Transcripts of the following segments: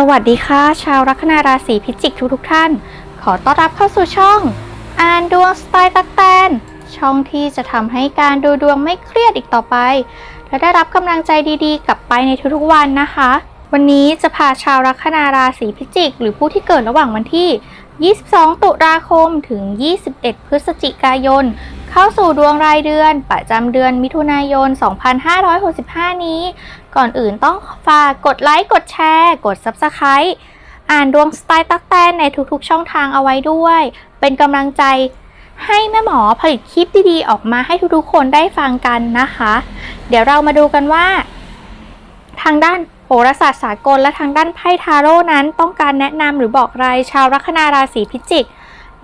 สวัสดีค่ะ ชาวลัคนาราศีพิจิกทุกทท่าน ขอต้อนรับเข้าสู่ช่อง อ่านดวงสไตล์ตักแตน ช่องที่จะทำให้การดูดวงไม่เครียดอีกต่อไป และได้รับกำลังใจดีๆ กลับไปในทุกๆวันนะคะ วันนี้จะพาชาวลัคนาราศีพิจิก หรือผู้ที่เกิดระหว่างวันที่ 22 ตุลาคมถึง 21 พฤศจิกายน เข้าสู่ดวงรายเดือน ประจำเดือนมิถุนายน 2565 นี้ ก่อนอื่นต้องฝากกดไลค์ กดแชร์ กด Subscribe อ่านดวงสไตล์ตักแตนในทุกๆ ช่องทางเอาไว้ด้วย เป็นกำลังใจให้แม่หมอผลิตคลิปดีๆ ออกมาให้ทุกๆ คนได้ฟังกันนะคะ เดี๋ยวเรามาดูกันว่า ทางด้านโหราศาสตร์สากลและทางด้านไพ่ทาโร่นั้น ต้องการแนะนำหรือบอกอะไรชาวลัคนาราศีพิจิก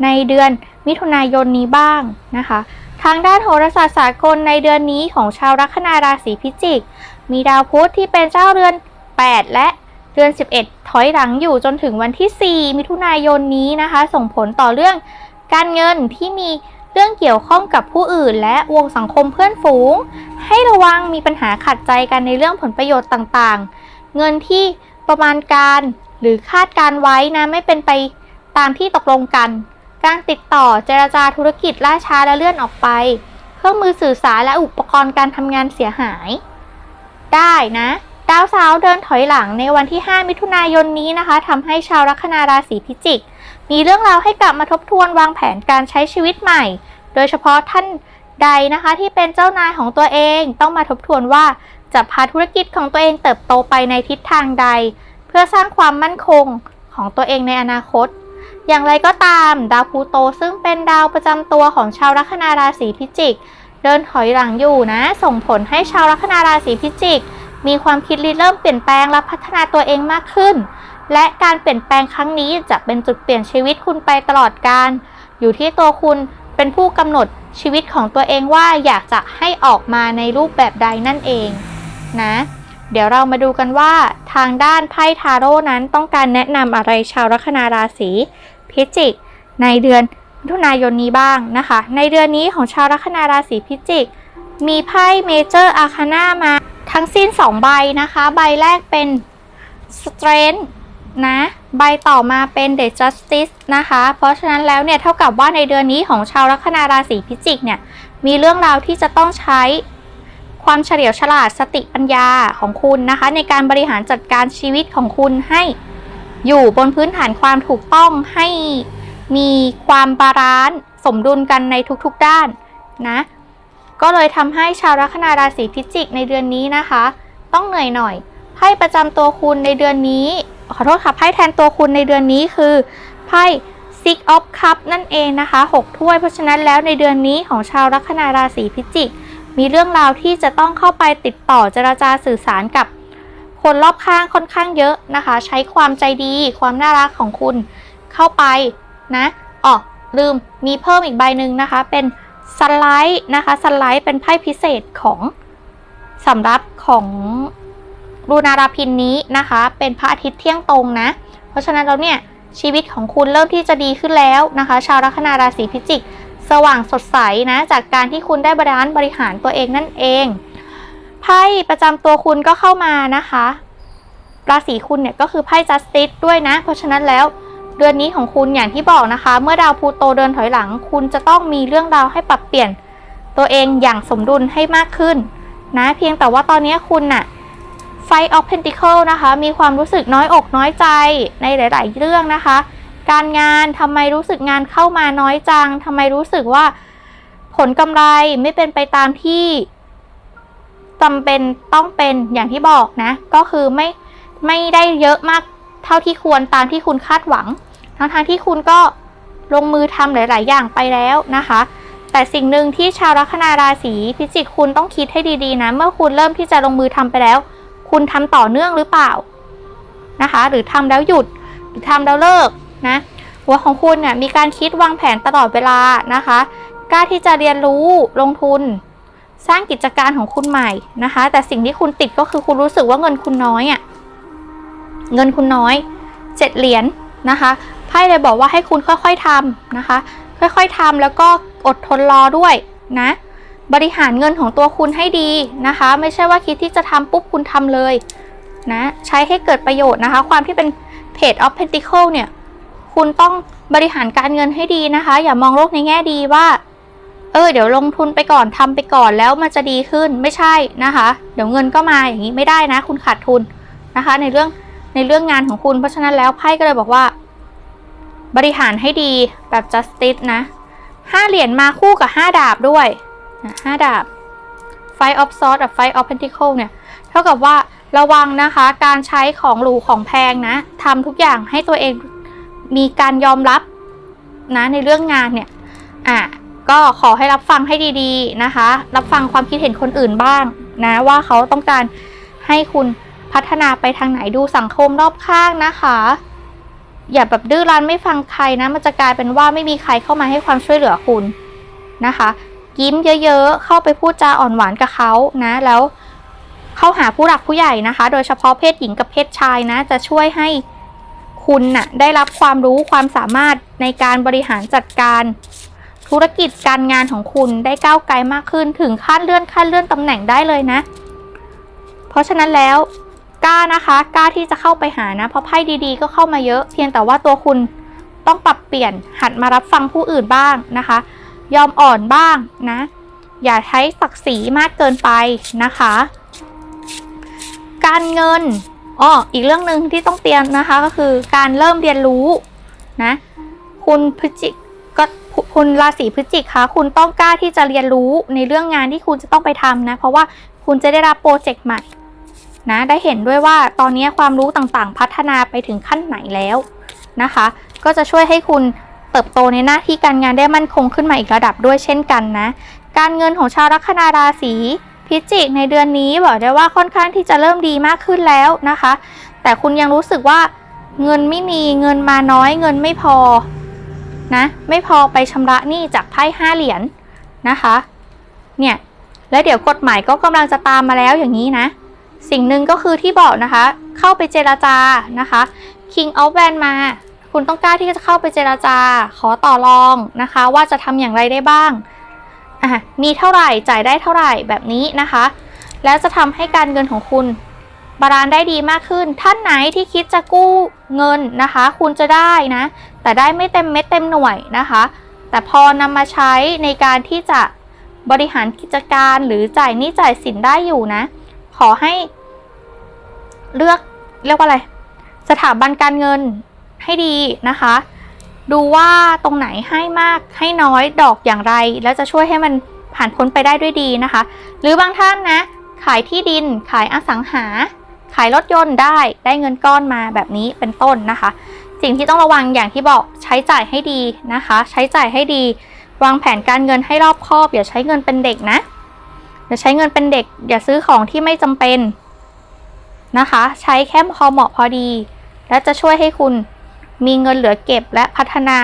ในเดือนมิถุนายนนี้บ้างนะคะ ทางด้านโหราศาสตร์สากลในเดือนนี้ของชาวลัคนาราศีพิจิก มีดาวพุธที่เป็นเจ้าเรือน 8 และเดือน 11 ถอยหลังอยู่จนถึงวันที่ 4 มิถุนายนนี้นะคะ ส่งผลต่อเรื่องการเงินที่มีเรื่องเกี่ยวข้องกับผู้อื่น และวงสังคมเพื่อนฝูง ให้ระวังมีปัญหาขัดใจกันในเรื่องผลประโยชน์ต่างๆ เงินที่ประมาณการหรือคาดการไว้นะไม่เป็นไปตามที่ตกลงกัน การติดต่อเจรจาธุรกิจล่าช้าและเลื่อนออกไป เครื่องมือสื่อสารและอุปกรณ์การทำงานเสียหาย ได้นะดาวเสาร์เดินถอยหลังในวันที่ 5 มิถุนายนนี้นะคะทำให้ชาวลัคนาราศีพิจิก มีเรื่องราวให้กลับมาทบทวนวางแผนการใช้ชีวิตใหม่ โดยเฉพาะท่านใดนะคะที่เป็นเจ้านายของตัวเองต้องมาทบทวนว่าจะพาธุรกิจของตัวเองเติบโตไปในทิศทางใด เพื่อสร้างความมั่นคงของตัวเองในอนาคต อย่างไรก็ตาม ดาวพูโตซึ่งเป็นดาวประจำตัวของชาวลัคนาราศีพิจิก เดินถอยหลังอยู่นะ ส่งผลให้ชาวลัคนาราศีพิจิก มีความคิดริเริ่มเปลี่ยนแปลงและพัฒนาตัวเองมากขึ้น และการเปลี่ยนแปลงครั้งนี้จะเป็นจุดเปลี่ยนชีวิตคุณไปตลอดการ อยู่ที่ตัวคุณเป็นผู้กำหนดชีวิตของตัวเองว่าอยากจะให้ออกมาในรูปแบบใดนั่นเองนะ เดี๋ยวเรามาดูกันว่าทางด้านไพ่ทาโร่นั้นต้องการแนะนำอะไรชาวลัคนาราศีพิจิก ในเดือน ถุนายนนี้บ้างนะคะ ในเดือนนี้ของชาวลัคนาราศีพิจิก มีไพ่เมเจอร์อาคาน่ามาทั้งสิ้น 2 ใบนะคะ ใบแรกเป็น Strength นะ ใบต่อมาเป็น The Justice นะคะ เพราะฉะนั้นแล้วเนี่ย เท่ากับว่าในเดือนนี้ของชาวลัคนาราศีพิจิกเนี่ย มีเรื่องราวที่จะต้องใช้ความเฉลียวฉลาดสติปัญญาของคุณนะคะ ในการบริหารจัดการชีวิตของคุณให้อยู่บนพื้นฐานความถูกต้องให้ มีความบาลานซ์สมดุลกันในทุกๆด้านนะก็เลยทำให้ชาวลัคนาราศีพิจิกในเดือนนี้นะคะ ต้องเหนื่อยหน่อยไพ่ประจำตัวคุณในเดือนนี้ ขอโทษค่ะไพ่แทนตัวคุณในเดือนนี้คือไพ่ Six of Cup นั่นเองนะคะ 6 ถ้วยเพราะฉะนั้นแล้วในเดือนนี้ของชาวลัคนาราศีพิจิก มีเรื่องราวที่จะต้องเข้าไปติดต่อเจรจาสื่อสารกับคนรอบข้างค่อนข้างเยอะนะคะ ใช้ความใจดี ความน่ารักของคุณเข้าไป นะอ๋อลืมมีเพิ่มอีกใบหนึ่งนะคะ เป็นสไลด์นะคะสไลด์เป็นไพ่พิเศษของสำรับของรูนาราพินนี้นะคะ เป็นพระอาทิตย์เที่ยงตรงนะ เพราะฉะนั้นแล้วเนี่ยชีวิตของคุณเริ่มที่จะดีขึ้นแล้วนะคะ ชาวลัคนาราศีพิจิก สว่างสดใสนะจากการที่คุณได้บริหารบริหารตัวเองนั่นเองไพ่ประจำตัวคุณก็เข้ามานะคะ ราศีคุณเนี่ยก็คือไพ่จัสติสด้วยนะ เพราะฉะนั้นแล้ว เดือนนี้ของคุณอย่างที่บอกนะคะ เมื่อดาวพลูโตเดินถอยหลัง คุณจะต้องมีเรื่องราวให้ปรับเปลี่ยน ตัวเองอย่างสมดุลให้มากขึ้น นะ เพียงแต่ว่าตอนนี้คุณน่ะไฟออฟเพนติเคิลนะคะ มีความรู้สึกน้อยอกน้อยใจในหลาย ๆ เรื่องนะคะ การงานทำไมรู้สึกงานเข้ามาน้อยจังทำไมรู้สึกว่าผลกำไรไม่เป็นไปตามที่จำเป็นต้องเป็นอย่างที่บอกนะ ก็คือไม่ไม่ได้เยอะมาก เท่าที่ควรตามที่คุณคาดหวัง ทั้งทางที่คุณก็ลงมือทำหลาย ๆ อย่างไปแล้วนะคะ แต่สิ่งหนึ่งที่ชาวลัคนาราศีพิจิกคุณต้องคิดให้ดี ๆ นะ เมื่อคุณเริ่มที่จะลงมือทำไปแล้ว คุณทำต่อเนื่องหรือเปล่านะคะ หรือทำแล้วหยุด หรือทำแล้วเลิกนะหัวของคุณเนี่ยมีการคิดวางแผนตลอดเวลานะคะกล้าที่จะเรียนรู้ลงทุน สร้างกิจการของคุณใหม่นะคะ แต่สิ่งที่คุณติดก็คือคุณรู้สึกว่าเงินคุณน้อยอะ่ะ เงินคุณน้อยเจ็ดเหรียญนนะคะไพ่เลยบอกว่าให้คุณค่อยๆทำนะคะ ค่อยๆทำแล้วก็อดทนรอด้วยนะบริหารเงินของตัวคุณให้ดีนะคะ ไม่ใช่ว่าคิดที่จะทำปุ๊บคุณทำเลยนะใช้ให้เกิดประโยชน์นะคะ ความที่เป็น Page of Pentacle เนี่ย คุณต้องบริหารการเงินให้ดีนะคะ อย่ามองโลกในแง่ดีว่า เออ เดี๋ยวลงทุนไปก่อนทำไปก่อนแล้วมันจะดีขึ้นไม่ใช่นะคะ เดี๋ยวเงินก็มาอย่างนี้ไม่ได้นะ คุณขาดทุนนะคะ ในเรื่อง ในเรื่องงานของคุณ เพราะฉะนั้นแล้วไพ่ก็เลยบอกว่า บริหารให้ดีแบบ justice นะห้าเหรียญมาคู่กับห้าดาบด้วยห้าดาบ Five of Swords กับ Five of Pentacles เนี่ย เท่ากับว่าระวังนะคะ การใช้ของหรูของแพงนะทำทุกอย่างให้ตัวเองมีการยอมรับนะในเรื่องงานเนี่ย อะก็ขอให้รับฟังให้ดีๆนะคะ รับฟังความคิดเห็นคนอื่นบ้างนะว่าเขาต้องการให้คุณ พัฒนาไปทางไหนดูสังคมรอบข้างนะคะ อย่าแบบดื้อรั้นไม่ฟังใครนะมันจะกลายเป็นว่าไม่มีใครเข้ามาให้ความช่วยเหลือคุณนะคะ ยิ้มเยอะๆ เข้าไปพูดจาอ่อนหวานกับเขานะ แล้วเข้าหาผู้หลักผู้ใหญ่นะคะ โดยเฉพาะเพศหญิงกับเพศชายนะ จะช่วยให้คุณน่ะได้รับความรู้ความสามารถในการบริหารจัดการธุรกิจการงานของคุณได้ก้าวไกลมากขึ้นถึงขั้นเลื่อนขั้นเลื่อนตำแหน่งได้เลยนะ เพราะฉะนั้นแล้ว กล้านะคะกล้าที่จะเข้าไปหานะเพราะไพ่ดีๆ ก็เข้ามาเยอะ เพียงแต่ว่าตัวคุณต้องปรับเปลี่ยนหัดมารับฟังผู้อื่นบ้างนะคะ ยอมอ่อนบ้างนะ อย่าใช้ศักดิ์ศรีมากเกินไปนะคะ การเงินอ้ออีกเรื่องหนึ่งที่ต้องเตรียมนะคะก็คือการเริ่มเรียนรู้นะ คุณพฤจิกก็คุณราศีพฤศจิกคะคุณต้องกล้าที่จะเรียนรู้ในเรื่องงานที่คุณจะต้องไปทำนะ เพราะว่าคุณจะได้รับโปรเจกต์ใหม่ นะได้เห็นด้วยว่าตอนนี้ความรู้ต่างๆ พัฒนาไปถึงขั้นไหนแล้วนะคะ ก็จะช่วยให้คุณเติบโตในหน้าที่การงานได้มั่นคงขึ้นมาอีกระดับด้วยเช่นกันนะ การเงินของชาวลัคนาราศีพิจิกในเดือนนี้บอกได้ว่าค่อนข้างที่จะเริ่มดีมากขึ้นแล้วนะคะ แต่คุณยังรู้สึกว่าเงินไม่มีเงินมาน้อยเงินไม่พอนะไม่พอไปชำระหนี้จากไพ่ห้าเหรียญนะคะ เนี่ย แล้วเดี๋ยวกฎหมายก็กำลังจะตามมาแล้วอย่างนี้นะ สิ่งหนึ่งก็คือที่บอกนะคะ เข้าไปเจราจานะคะ King of w a n มา คุณต้องกล้าที่จะเข้าไปเจราจา ขอต่อรองนะคะ ว่าจะทำอย่างไรได้บ้างอะมีเท่าไหร่จ่ายได้เท่าไหร่แบบนี้นะคะ แล้วจะทำให้การเงินของคุณบาลานได้ดีมากขึ้น ท่านไหนที่คิดจะกู้เงินนะคะ คุณจะได้นะ แต่ได้ไม่เต็มเม็ดเต็มหน่วยนะคะ แต่พอนำมาใช้ในการที่จะบริหารกิจการหรือจ่ายหนี้จ่ายสินได้อยู่นะ ขอให้ เลือกเรียกว่าอะไร สถาบันการเงินให้ดีนะคะ ดูว่าตรงไหนให้มากให้น้อยดอกอย่างไร แล้วจะช่วยให้มันผ่านพ้นไปได้ด้วยดีนะคะ หรือบางท่านนะ ขายที่ดิน ขายอสังหา ขายรถยนต์ได้ได้เงินก้อนมาแบบนี้เป็นต้นนะคะ สิ่งที่ต้องระวังอย่างที่บอกใช้จ่ายให้ดีนะคะ ใช้จ่ายให้ดี วางแผนการเงินให้รอบคอบอย่าใช้เงินเป็นเด็กนะ อย่าใช้เงินเป็นเด็ก อย่าซื้อของที่ไม่จำเป็นนะคะ ใช้แค่พอเหมาะพอดี และจะช่วยให้คุณมีเงินเหลือเก็บและพัฒนา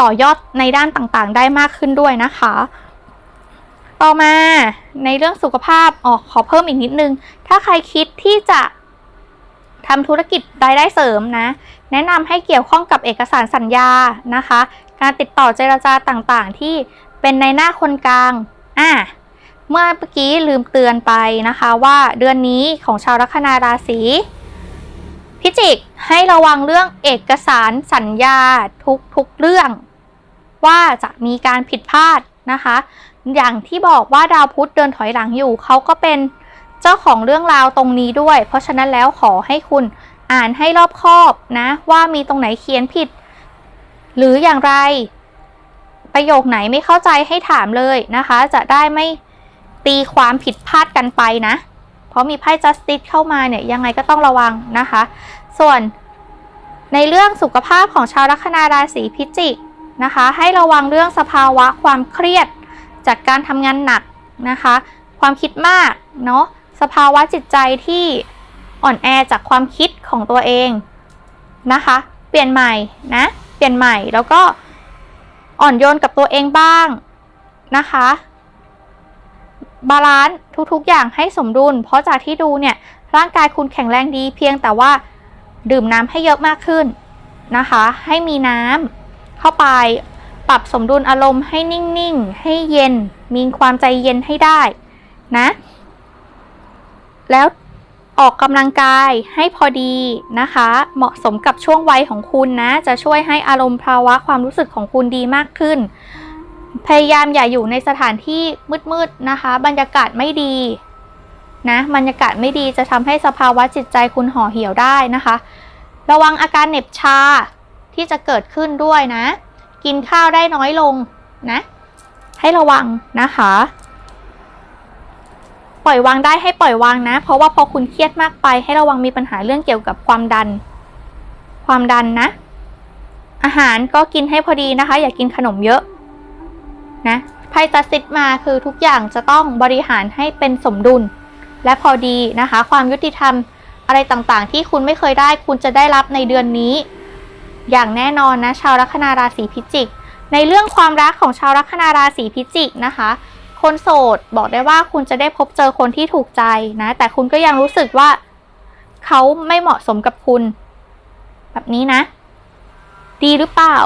ต่อยอดในด้านต่างๆ ได้มากขึ้นด้วยนะคะ ต่อมาในเรื่องสุขภาพอ๋อขอเพิ่มอีกนิดนึง ถ้าใครคิดที่จะทำธุรกิจรายได้เสริมนะ แนะนำให้เกี่ยวข้องกับเอกสารสัญญานะคะ การติดต่อเจรจาต่างๆ ที่เป็นในหน้าคนกลาง อะ เมื่อเมื่อกี้ลืมเตือนไปนะคะว่าเดือนนี้ของชาวลัคนาราศีพิจิกให้ระวังเรื่องเอกสารสัญญาทุกทุกเรื่อง ว่าจะมีการผิดพลาดนะคะ อย่างที่บอกว่าดาวพุธเดินถอยหลังอยู่เขาก็เป็นเจ้าของเรื่องราวตรงนี้ด้วย เพราะฉะนั้นแล้วขอให้คุณอ่านให้รอบคอบนะว่ามีตรงไหนเขียนผิด หรืออย่างไร ประโยคไหนไม่เข้าใจให้ถามเลยนะคะ จะได้ไม่ ตีความผิดพลาดกันไปนะ เพราะมีไพ่ justice เข้ามาเนี่ยยังไงก็ต้องระวังนะคะ ส่วนในเรื่องสุขภาพของชาวลัคนาราศีพิจิกนะคะ ให้ระวังเรื่องสภาวะความเครียดจากการทำงานหนักนะคะ ความคิดมากเนาะสภาวะจิตใจที่อ่อนแอจากความคิดของตัวเองนะคะ เปลี่ยนใหม่นะ เปลี่ยนใหม่แล้วก็อ่อนโยนกับตัวเองบ้างนะคะ บาลานซ์ทุกๆ อย่างให้สมดุล เพราะจากที่ดูเนี่ยร่างกายคุณแข็งแรงดี เพียงแต่ว่าดื่มน้ำให้เยอะมากขึ้นนะคะ ให้มีน้ำเข้าไปปรับสมดุลอารมณ์ให้นิ่งๆ ให้เย็น มีความใจเย็นให้ได้นะ แล้วออกกำลังกายให้พอดีนะคะ เหมาะสมกับช่วงวัยของคุณนะ จะช่วยให้อารมณ์ภาวะความรู้สึกของคุณดีมากขึ้น พยายามอย่าอยู่ในสถานที่มืดๆนะคะ บรรยากาศไม่ดีนะบรรยากาศไม่ดีจะทำให้สภาวะจิตใจคุณห่อเหี่ยวได้นะคะ ระวังอาการเหน็บชาที่จะเกิดขึ้นด้วยนะ กินข้าวได้น้อยลงนะ ให้ระวังนะคะ ปล่อยวางได้ให้ปล่อยวางนะ เพราะว่าพอคุณเครียดมากไป ให้ระวังมีปัญหาเรื่องเกี่ยวกับความดัน ความดันนะ อาหารก็กินให้พอดีนะคะ อย่ากินขนมเยอะ นะไพ่จัสติสมาคือทุกอย่างจะต้องบริหารให้เป็นสมดุล และพอดีนะคะ ความยุติธรรมอะไรต่างๆ ที่คุณไม่เคยได้คุณจะได้รับในเดือนนี้ อย่างแน่นอนนะชาวลัคนาราศีพิจิก ในเรื่องความรักของชาวลัคนาราศีพิจิกนะคะ คนโสดบอกได้ว่าคุณจะได้พบเจอคนที่ถูกใจนะแต่คุณก็ยังรู้สึกว่าเขาไม่เหมาะสมกับคุณ แบบนี้นะ ดีหรือเปล่า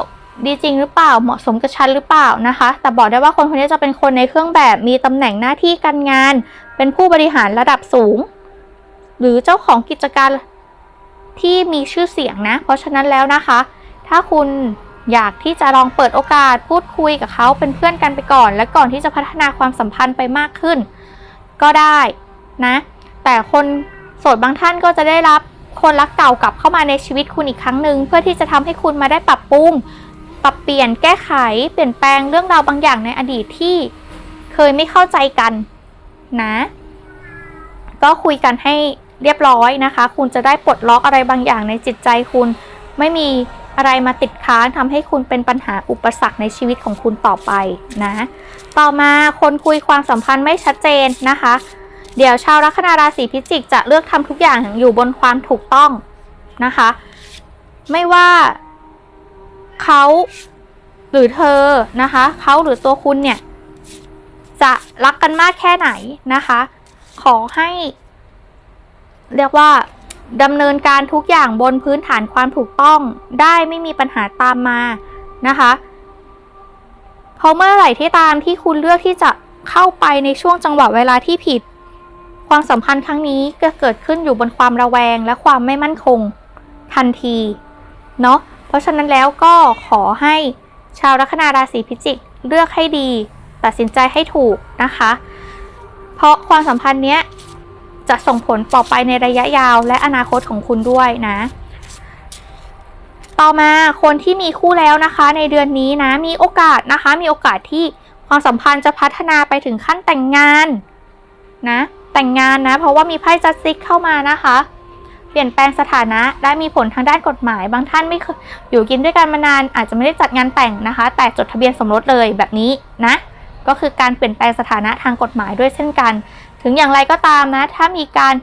ดีจริงหรือเปล่าเหมาะสมกับฉันหรือเปล่านะคะ แต่บอกได้ว่าคนคนนี้จะเป็นคนในเครื่องแบบมีตำแหน่งหน้าที่การงาน เป็นผู้บริหารระดับสูง หรือเจ้าของกิจการที่มีชื่อเสียงนะ เพราะฉะนั้นแล้วนะคะ ถ้าคุณอยากที่จะลองเปิดโอกาสพูดคุยกับเขาเป็นเพื่อนกันไปก่อน และก่อนที่จะพัฒนาความสัมพันธ์ไปมากขึ้น ก็ได้นะ แต่คนโสดบางท่านก็จะได้รับคนรักเก่ากลับเข้ามาในชีวิตคุณอีกครั้งหนึ่งเพื่อที่จะทำให้คุณมาได้ปรับปรุง ปรับเปลี่ยนแก้ไขเปลี่ยนแปลงเรื่องราวบางอย่างในอดีตที่เคยไม่เข้าใจกันนะ ก็คุยกันให้เรียบร้อยนะคะ คุณจะได้ปลดล็อกอะไรบางอย่างในจิตใจคุณ ไม่มีอะไรมาติดค้างทำให้คุณเป็นปัญหาอุปสรรคในชีวิตของคุณต่อไปนะ ต่อมาคนคุยความสัมพันธ์ไม่ชัดเจนนะคะ เดี๋ยวชาวลัคนาราศีพิจิกจะเลือกทำทุกอย่างอยู่บนความถูกต้องนะคะ ไม่ว่า เขาหรือเธอนะคะเขาหรือตัวคุณเนี่ย จะรักกันมากแค่ไหนนะคะ ขอให้ เรียกว่าดำเนินการทุกอย่างบนพื้นฐานความถูกต้องได้ไม่มีปัญหาตามมานะคะเพราะเมื่อไหร่ที่ตามที่คุณเลือกที่จะเข้าไปในช่วงจังหวะเวลาที่ผิด ความสัมพันธ์ครั้งนี้ก็เกิดขึ้นอยู่บนความระแวงและความไม่มั่นคงทันที เนาะ เพราะฉะนั้นแล้วก็ขอให้ชาวลัคนาราศีพิจิกเลือกให้ดี ตัดสินใจให้ถูกนะคะ เพราะความสัมพันธ์เนี้ยจะส่งผลต่อไปในระยะยาวและอนาคตของคุณด้วยนะ ต่อมาคนที่มีคู่แล้วนะคะ ในเดือนนี้นะมีโอกาสนะคะ มีโอกาสที่ความสัมพันธ์จะพัฒนาไปถึงขั้นแต่งงานนะ แต่งงานนะ เพราะว่ามีไพ่จัสติกเข้ามานะคะ เปลี่ยนแปลงสถานะและมีผลทางด้านกฎหมาย บางท่านไม่เคยอยู่กินด้วยกันมานาน อาจจะไม่ได้จัดงานแต่งนะคะ แต่จดทะเบียนสมรสเลยแบบนี้นะ ก็คือการเปลี่ยนแปลงสถานะทางกฎหมายด้วยเช่นกัน ถึงอย่างไรก็ตามนะ ถ้ามีการ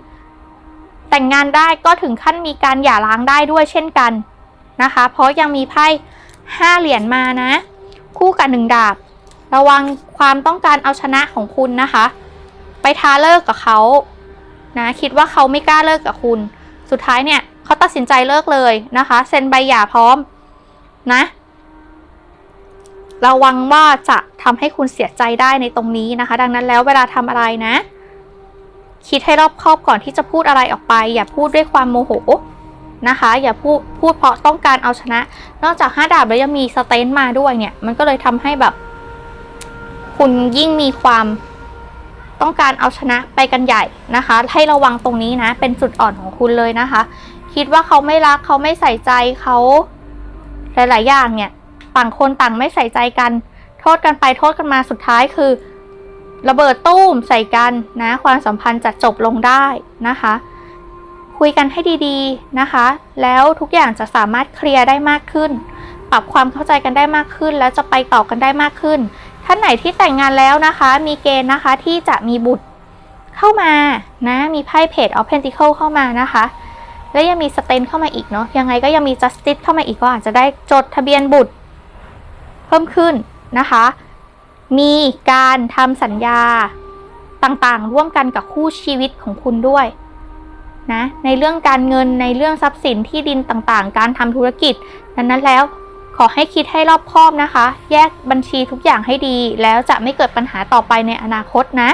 แต่งงานได้ก็ถึงขั้นมีการหย่าร้างได้ด้วยเช่นกันนะคะ เพราะยังมีไพ่ห้าเหรียญมานะ คู่กับหนึ่งดาบ ระวังความต้องการเอาชนะของคุณนะคะ ไปท้าเลิกกับเขานะคิดว่าเขาไม่กล้าเลิกกับคุณ สุดท้ายเนี่ยเขาตัดสินใจเลิกเลยนะคะเซ็นใบหย่าพร้อมนะระวังว่าจะทำให้คุณเสียใจได้ในตรงนี้นะคะ ดังนั้นแล้วเวลาทำอะไรนะ คิดให้รอบคอบก่อนที่จะพูดอะไรออกไป อย่าพูดด้วยความโมโหนะคะ อย่าพูดพูดเพราะต้องการเอาชนะ นอกจากห้าดาบแล้วยังมีสเตนมาด้วยเนี่ย มันก็เลยทำให้แบบ คุณยิ่งมีความ ต้องการเอาชนะไปกันใหญ่นะคะ ให้ระวังตรงนี้นะ เป็นจุดอ่อนของคุณเลยนะคะ คิดว่าเขาไม่รักเขาไม่ใส่ใจเขาหลาย ๆ อย่างเนี่ย ต่างคนต่างไม่ใส่ใจกัน โทษกันไปโทษกันมาสุดท้ายคือ ระเบิดตู้มใส่กันนะ ความสัมพันธ์จะจบลงได้นะคะ คุยกันให้ดีๆนะคะ แล้วทุกอย่างจะสามารถเคลียร์ได้มากขึ้น ปรับความเข้าใจกันได้มากขึ้น แล้วจะไปต่อกันได้มากขึ้น ท่านไหนที่แต่งงานแล้วนะคะ มีเกณฑ์นะคะที่จะมีบุตรเข้ามานะ มีไพ่เพจออฟเพนติเคิลเข้ามานะคะ และยังมีสเตนเข้ามาอีกเนาะ ยังไงก็ยังมีจัสติสเข้ามาอีกก็อาจจะได้จดทะเบียนบุตร เพิ่มขึ้นนะคะ มีการทำสัญญาต่างๆ ร่วมกันกับคู่ชีวิตของคุณด้วยนะ ในเรื่องการเงินในเรื่องทรัพย์สินที่ดินต่างๆ การทำธุรกิจดังนั้นแล้ว ขอให้คิดให้รอบคอบนะคะ แยกบัญชีทุกอย่างให้ดี แล้วจะไม่เกิดปัญหาต่อไปในอนาคตนะ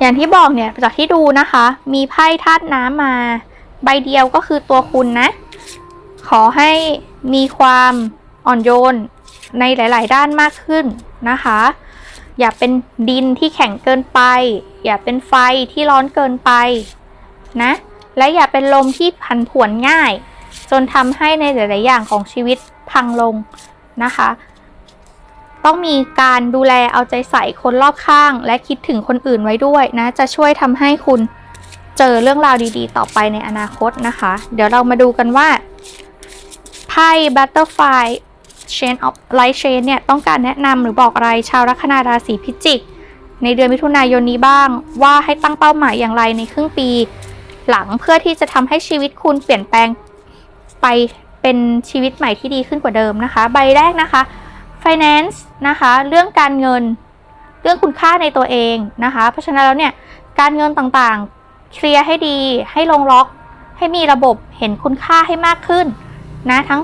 อย่างที่บอกเนี่ยจากที่ดูนะคะ มีไพ่ธาตุน้ำมา ใบเดียวก็คือตัวคุณนะ ขอให้มีความอ่อนโยนในหลาย ๆ ด้านมากขึ้นนะคะ อย่าเป็นดินที่แข็งเกินไป อย่าเป็นไฟที่ร้อนเกินไปนะ และอย่าเป็นลมที่ผันผวนง่าย จนทำให้ในหลาย ๆ อย่างของชีวิตพังลงนะคะ ต้องมีการดูแลเอาใจใส่คนรอบข้าง และคิดถึงคนอื่นไว้ด้วยนะ จะช่วยทำให้คุณเจอเรื่องราวดี ๆ ต่อไปในอนาคตนะคะ เดี๋ยวเรามาดูกันว่าไพ่ Butterfly Chain of Light Chain เนี่ย ต้องการแนะนำหรือบอกอะไรชาวลัคนาราศีพิจิก ในเดือนมิถุนายนนี้บ้าง ว่าให้ตั้งเป้าหมายอย่างไรในครึ่งปี หลังเพื่อที่จะทำให้ชีวิตคุณเปลี่ยนแปลง ไปเป็นชีวิตใหม่ที่ดีขึ้นกว่าเดิมนะคะ ใบแรกนะคะ finance นะคะ เรื่องการเงิน เรื่องคุณค่าในตัวเองนะคะ เพราะฉะนั้นแล้วเนี่ย การเงินต่างๆ เคลียร์ให้ดี ให้ลงล็อก ให้มีระบบ เห็นคุณค่าให้มากขึ้นนะ ทั้ง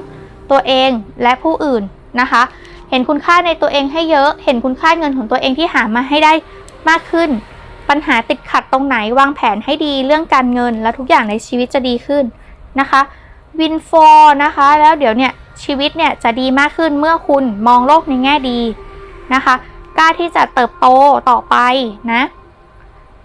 ตัวเองและผู้อื่นนะคะ เห็นคุณค่าในตัวเองให้เยอะ เห็นคุณค่าเงินของตัวเองที่หามาให้ได้มากขึ้น ปัญหาติดขัดตรงไหน วางแผนให้ดี เรื่องการเงินและทุกอย่างในชีวิตจะดีขึ้นนะคะ วินฟอร์นะคะ แล้วเดี๋ยวเนี่ยชีวิตเนี่ยจะดีมากขึ้นเมื่อคุณมองโลกในแง่ดีนะคะ กล้าที่จะเติบโตต่อไปนะ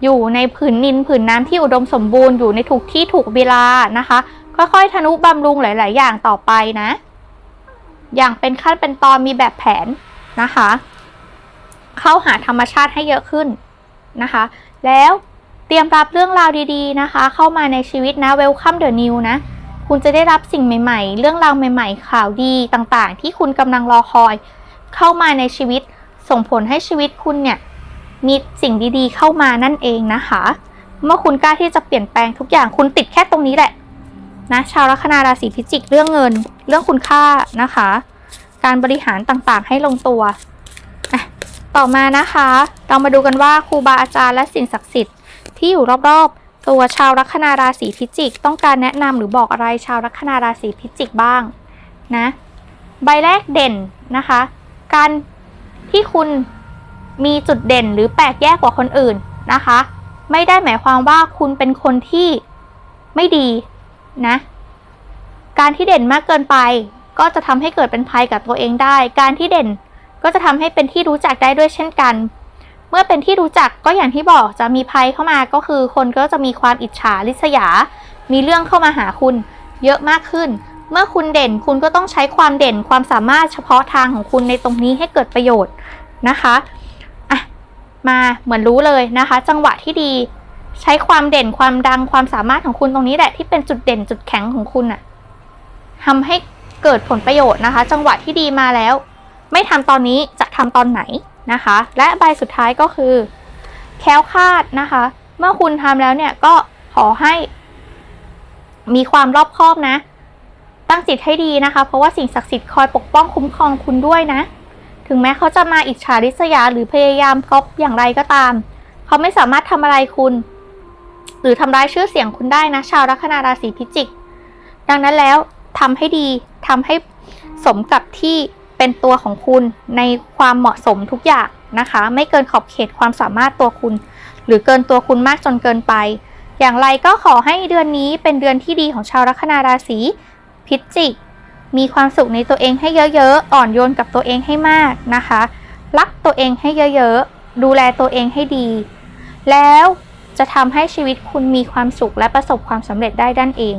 อยู่ในผืนนินผืนน้ำที่อุดมสมบูรณ์อยู่ในถูกที่ถูกเวลานะคะ ค่อยๆทนุบำรุงหลาย ๆ อย่างต่อไปนะ อย่างเป็นขั้นเป็นตอนมีแบบแผนนะคะ เข้าหาธรรมชาติให้เยอะขึ้นนะคะ แล้วเตรียมรับเรื่องราวดี ๆ นะคะ เข้ามาในชีวิตนะ Welcome the new นะ คุณจะได้รับสิ่งใหม่ ๆ เรื่องราวใหม่ ๆ ข่าวดีต่างๆ ที่คุณกำลังรอคอย เข้ามาในชีวิต ส่งผลให้ชีวิตคุณเนี่ยมีสิ่งดีๆ เข้ามานั่นเองนะคะ เมื่อคุณกล้าที่จะเปลี่ยนแปลงทุกอย่างคุณติดแค่ตรงนี้แหละนะชาวลัคนาราศีพิจิกเรื่องเงิน เรื่องคุณค่านะคะ การบริหารต่างๆ ให้ลงตัว ต่อมานะคะ เรามาดูกันว่าครูบาอาจารย์และสิ่งศักดิ์สิทธิ์ที่อยู่รอบๆ ตัวชาวลัคนาราศีพิจิก ต้องการแนะนำหรือบอกอะไรชาวลัคนาราศีพิจิกบ้างนะใบแรกเด่นนะคะ การที่คุณมีจุดเด่นหรือแปลกแยกกว่าคนอื่นนะคะ ไม่ได้หมายความว่าคุณเป็นคนที่ไม่ดีนะ การที่เด่นมากเกินไป ก็จะทำให้เกิดเป็นภัยกับตัวเองได้ การที่เด่นก็จะทำให้เป็นที่รู้จักได้ด้วยเช่นกัน มื่อเป็นที่รู้จักก็อย่างที่บอกจะมีภัยเข้ามาก็คือ คนก็จะมีความอิจฉาริษยา มีเรื่องเข้ามาหาคุณ เยอะมากขึ้น เมื่อคุณเด่นคุณก็ต้องใช้ความเด่นความสามารถเฉพาะทางของคุณในตรงนี้ให้เกิดประโยชน์นะคะอะมาเหมือนรู้เลยนะคะ จังหวะที่ดี ใช้ความเด่นความดังความสามารถของคุณตรงนี้แหละที่เป็นจุดเด่นจุดแข็งของคุณอะทำให้เกิดผลประโยชน์นะคะ จังหวะที่ดีมาแล้ว ไม่ทำตอนนี้จะทำตอนไหน นะคะ และใบสุดท้ายก็คือ แคล้วคลาดนะคะ เมื่อคุณทำแล้วเนี่ยก็ขอให้ มีความรอบคอบนะ ตั้งจิตให้ดีนะคะ เพราะว่าสิ่งศักดิ์สิทธิ์คอยปกป้องคุ้มครองคุณด้วยนะ ถึงแม้เขาจะมาอิจฉาริษยาหรือพยายามก๊อปอย่างไรก็ตาม เขาไม่สามารถทำอะไรคุณ หรือทำร้ายชื่อเสียงคุณได้นะ ชาวลัคนาราศีพิจิก ดังนั้นแล้วทำให้ดีทำให้สมกับที่ เป็นตัวของคุณในความเหมาะสมทุกอย่างนะคะ ไม่เกินขอบเขตความสามารถตัวคุณ หรือเกินตัวคุณมากจนเกินไป อย่างไรก็ขอให้เดือนนี้เป็นเดือนที่ดีของชาวลัคนาราศีพิจิก มีความสุขในตัวเองให้เยอะๆ อ่อนโยนกับตัวเองให้มากนะคะ รักตัวเองให้เยอะๆ ดูแลตัวเองให้ดี แล้วจะทำให้ชีวิตคุณมีความสุขและประสบความสำเร็จได้ด้านเอง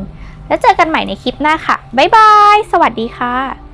แล้วเจอกันใหม่ในคลิปหน้าค่ะ บ๊ายบาย สวัสดีค่ะ